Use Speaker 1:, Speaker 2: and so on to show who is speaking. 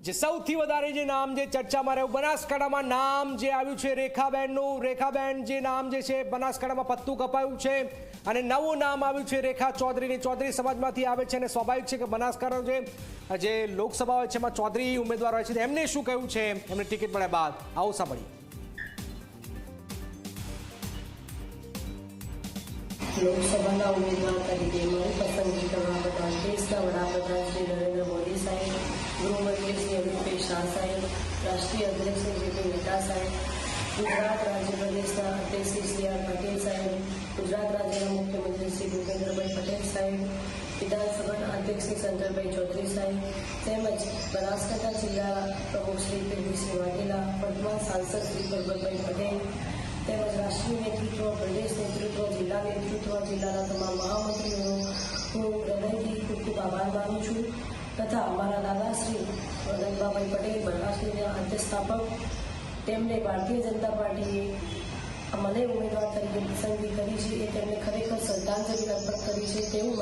Speaker 1: જે સૌથી વધારે જે નામ જે ચર્ચામાં રહ્યું, બનાસકાંઠામાં નામ જે આવ્યું છે રેખાબેનનું, રેખાબેન જે નામ જે છે બનાસકાંઠામાં પત્તું કપાયું છે અને નવું નામ આવ્યું છે રેખા ચૌધરીની. ચૌધરી સમાજમાંથી આવે છે અને સ્વાભાવિક છે કે બનાસકાંઠા જે જે લોકસભા હોય છે એમાં ચૌધરી ઉમેદવાર હોય છે. એમને શું કહ્યું છે? એમને ટિકિટ મળ્યા બાદ. આવું સાંભળીએ.
Speaker 2: લોકસભાના ઉમેદવાર તરીકે મારી પસંદગી કરવા બદલ દેશના વડાપ્રધાન શ્રી શાહ રાષ્ટ્રીય અધ્યક્ષ જેપી નડ્ડા સાહેબ, ગુજરાત રાજ્ય પ્રદેશના અધ્યક્ષ શ્રી સી આર પટેલ સાહેબ, ગુજરાત રાજ્યના મુખ્યમંત્રી શ્રી ભૂપેન્દ્રભાઈ પટેલ સાહેબ, વિધાનસભાના અધ્યક્ષ શ્રી શંકરભાઈ ચૌધરી સાહેબ, તેમજ બનાસકાંઠા જિલ્લા પ્રમુખ શ્રી પીવીસિંહ વાઘેલા, વર્તમાન સાંસદ શ્રી પરબતભાઈ પટેલ, તેમજ રાષ્ટ્રીય નેતૃત્વ, પ્રદેશ નેતૃત્વ, જિલ્લા નેતૃત્વ, જિલ્લાના તમામ મહામંત્રીઓનો હું હૃદયથી ખૂબ ખૂબ આભાર માનું છું. તથા અમારા દાદાશ્રી રંગબાભાઈ પટેલ બનાસડીના આદ્ય સ્થાપક તેમણે ભારતીય જનતા પાર્ટીએ મને ઉમેદવાર તરીકે પસંદગી કરી છે, એ તેમને ખરેખર શ્રદ્ધાંજલિ અર્પણ કરી છે, તેવું